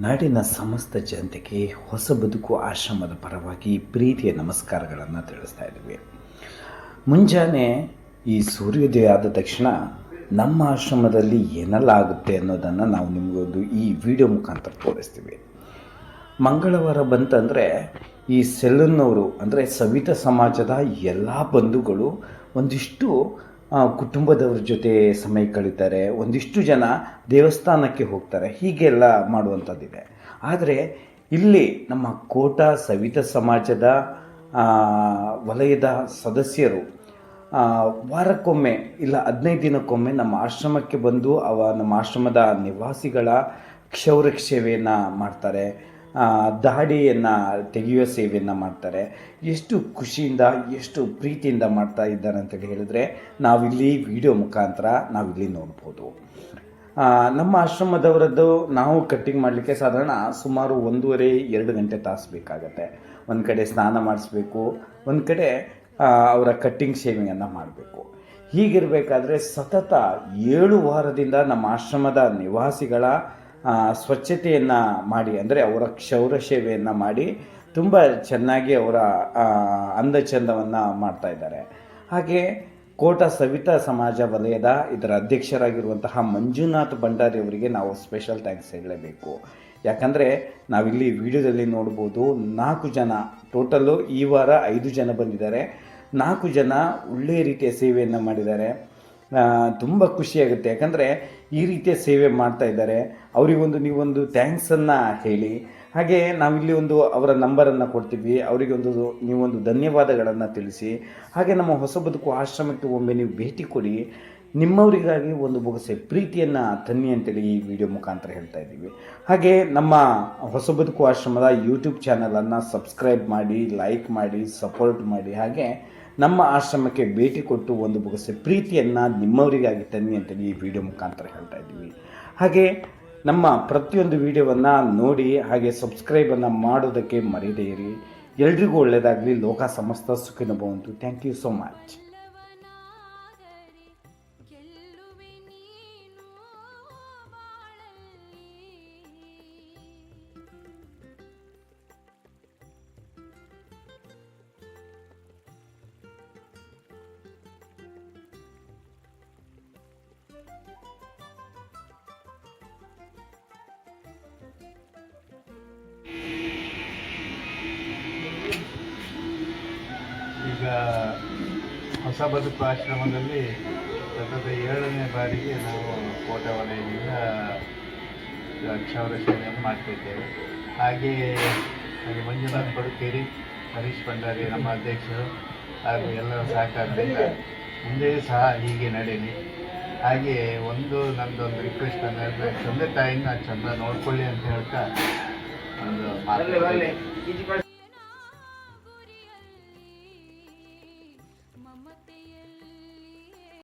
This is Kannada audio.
ನಾಡಿನ ಸಮಸ್ತ ಜನತೆಗೆ ಹೊಸ ಬದುಕು ಆಶ್ರಮದ ಪರವಾಗಿ ಪ್ರೀತಿಯ ನಮಸ್ಕಾರಗಳನ್ನು ತಿಳಿಸ್ತಾ ಇದ್ದೀವಿ ಮುಂಜಾನೆ ಈ ಸೂರ್ಯೋದಯ ಆದ ತಕ್ಷಣ ನಮ್ಮ ಆಶ್ರಮದಲ್ಲಿ ಏನೆಲ್ಲ ಆಗುತ್ತೆ ಅನ್ನೋದನ್ನು ನಾವು ನಿಮಗೊಂದು ಈ ವಿಡಿಯೋ ಮುಖಾಂತರ ತೋರಿಸ್ತೀವಿ. ಮಂಗಳವಾರ ಬಂತಂದರೆ ಈ ಸೆಲ್ಲನ್ನವರು ಅಂದರೆ ಸವಿತ ಸಮಾಜದ ಎಲ್ಲ ಬಂಧುಗಳು ಒಂದಿಷ್ಟು ಕುಟುಂಬದವ್ರ ಜೊತೆ ಸಮಯ ಕಳೀತಾರೆ, ಒಂದಿಷ್ಟು ಜನ ದೇವಸ್ಥಾನಕ್ಕೆ ಹೋಗ್ತಾರೆ, ಹೀಗೆಲ್ಲ ಮಾಡುವಂಥದ್ದಿದೆ. ಆದರೆ ಇಲ್ಲಿ ನಮ್ಮ ಕೋಟ ಸವಿತ ಸಮಾಜದ ವಲಯದ ಸದಸ್ಯರು ವಾರಕ್ಕೊಮ್ಮೆ ಇಲ್ಲ ಹದಿನೈದು ದಿನಕ್ಕೊಮ್ಮೆ ನಮ್ಮ ಆಶ್ರಮಕ್ಕೆ ಬಂದು ಅವ ನಮ್ಮ ಆಶ್ರಮದ ನಿವಾಸಿಗಳ ಕ್ಷೌರಕ್ಷೇವೆಯನ್ನು ಮಾಡ್ತಾರೆ. ದಾಡಿಯನ್ನು ತೆಗೆಯುವ ಸೇವೆಯನ್ನು ಮಾಡ್ತಾರೆ. ಎಷ್ಟು ಖುಷಿಯಿಂದ, ಎಷ್ಟು ಪ್ರೀತಿಯಿಂದ ಮಾಡ್ತಾ ಇದ್ದಾರೆ ಅಂತೇಳಿ ಹೇಳಿದ್ರೆ ನಾವಿಲ್ಲಿ ವಿಡಿಯೋ ಮುಖಾಂತರ ನಾವಿಲ್ಲಿ ನೋಡ್ಬೋದು. ನಮ್ಮ ಆಶ್ರಮದವರದ್ದು ನಾವು ಕಟ್ಟಿಂಗ್ ಮಾಡಲಿಕ್ಕೆ ಸಾಧಾರಣ ಸುಮಾರು ಒಂದೂವರೆ, ಎರಡು ಗಂಟೆ ತಾಸು ಬೇಕಾಗತ್ತೆ. ಒಂದು ಕಡೆ ಸ್ನಾನ ಮಾಡಿಸ್ಬೇಕು, ಒಂದು ಕಡೆ ಅವರ ಕಟ್ಟಿಂಗ್ ಶೇವಿಂಗನ್ನು ಮಾಡಬೇಕು. ಹೀಗಿರಬೇಕಾದ್ರೆ ಸತತ ಏಳು ವಾರದಿಂದ ನಮ್ಮ ಆಶ್ರಮದ ನಿವಾಸಿಗಳ ಸ್ವಚ್ಛತೆಯನ್ನು ಮಾಡಿ, ಅಂದರೆ ಅವರ ಕ್ಷೌರ ಸೇವೆಯನ್ನು ಮಾಡಿ ತುಂಬ ಚೆನ್ನಾಗಿ ಅವರ ಅಂದ ಚಂದವನ್ನು ಮಾಡ್ತಾ ಇದ್ದಾರೆ. ಹಾಗೆ ಕೋಟ ಸವಿತಾ ಸಮಾಜ ವಲಯದ ಇದರ ಅಧ್ಯಕ್ಷರಾಗಿರುವಂತಹ ಮಂಜುನಾಥ್ ಭಂಡಾರಿ ಅವರಿಗೆ ನಾವು ಸ್ಪೆಷಲ್ ಥ್ಯಾಂಕ್ಸ್ ಹೇಳಲೇಬೇಕು ಯಾಕಂದರೆ ನಾವಿಲ್ಲಿ ವಿಡಿಯೋದಲ್ಲಿ ನೋಡ್ಬೋದು, ನಾಲ್ಕು ಜನ ಟೋಟಲ್ಲು ಈ ವಾರ ಐದು ಜನ ಬಂದಿದ್ದಾರೆ. ನಾಲ್ಕು ಜನ ಒಳ್ಳೆಯ ರೀತಿಯ ಸೇವೆಯನ್ನು ಮಾಡಿದ್ದಾರೆ. ತುಂಬ ಖುಷಿಯಾಗುತ್ತೆ ಯಾಕಂದರೆ ಈ ರೀತಿಯ ಸೇವೆ ಮಾಡ್ತಾ ಇದ್ದಾರೆ. ಅವರಿಗೊಂದು ನೀವೊಂದು ಥ್ಯಾಂಕ್ಸನ್ನು ಹೇಳಿ. ಹಾಗೆ ನಾವಿಲ್ಲಿ ಒಂದು ಅವರ ನಂಬರನ್ನು ಕೊಡ್ತೀವಿ. ಅವರಿಗೆ ಒಂದು ನೀವೊಂದು ಧನ್ಯವಾದಗಳನ್ನು ತಿಳಿಸಿ. ಹಾಗೆ ನಮ್ಮ ಹೊಸ ಬದುಕು ಆಶ್ರಮಕ್ಕೆ ಒಮ್ಮೆ ನೀವು ಭೇಟಿ ಕೊಡಿ. ನಿಮ್ಮವರಿಗಾಗಿ ಒಂದು ಬೊಗಸೆ ಪ್ರೀತಿಯನ್ನು ತನ್ನಿ ಅಂತೇಳಿ ಈ ವಿಡಿಯೋ ಮುಖಾಂತರ ಹೇಳ್ತಾ ಇದ್ದೀವಿ. ಹಾಗೆ ನಮ್ಮ ಹೊಸ ಬದುಕು ಆಶ್ರಮದ ಯೂಟ್ಯೂಬ್ ಚಾನಲನ್ನು ಸಬ್ಸ್ಕ್ರೈಬ್ ಮಾಡಿ ಲೈಕ್ ಮಾಡಿ ಸಪೋರ್ಟ್ ಮಾಡಿ. ಹಾಗೆ ನಮ್ಮ ಆಶ್ರಮಕ್ಕೆ ಭೇಟಿ ಕೊಟ್ಟು ಒಂದು ಬೊಗಸೆ ಪ್ರೀತಿಯನ್ನು ನಿಮ್ಮವರಿಗಾಗಿ ತನ್ನಿ ಅಂತ ಈ ವಿಡಿಯೋ ಮುಖಾಂತರ ಹೇಳ್ತಾ ಇದ್ದೀವಿ. ಹಾಗೆ ನಮ್ಮ ಪ್ರತಿಯೊಂದು ವಿಡಿಯೋವನ್ನು ನೋಡಿ ಹಾಗೆ ಸಬ್ಸ್ಕ್ರೈಬನ್ನು ಮಾಡೋದಕ್ಕೆ ಮರೆಯದೇ ಇರಿ. ಎಲ್ರಿಗೂ ಒಳ್ಳೆಯದಾಗಲಿ ಲೋಕ ಸಮಸ್ತ ಸುಖಿನ ಭವಂತು ಥ್ಯಾಂಕ್ ಯು ಸೋ ಮಚ್ ಹೊಸ ಬದುಕು ಆಶ್ರಮದಲ್ಲಿ ಸತತ ಏಳನೇ ಬಾರಿಗೆ ನಾವು ಕೋಟ ವಲಯದಿಂದ ಕ್ಷೌರ ಸೇವೆಯನ್ನು ಮಾಡ್ತಿದ್ದೇವೆ. ಹಾಗೆ ಹಾಗೆ ಮಂಜುನಾಥ್ ಬಡುಕೇರಿ ಹರೀಶ್ ಭಂಡಾರಿ, ನಮ್ಮ ಅಧ್ಯಕ್ಷರು ಹಾಗೂ ಎಲ್ಲರ ಸಹಕಾರದಿಂದ ಮುಂದೆ ಸಹ ಹೀಗೆ ನಡೆಯಲಿ. ಹಾಗೆ ಒಂದು ನಂದೊಂದು ರಿಕ್ವೆಸ್ಟ್ ಅಂದರೆ ತಂದೆ ತಾಯಿನ ಚಂದ ನೋಡ್ಕೊಳ್ಳಿ ಅಂತ ಹೇಳ್ತಾ ಒಂದು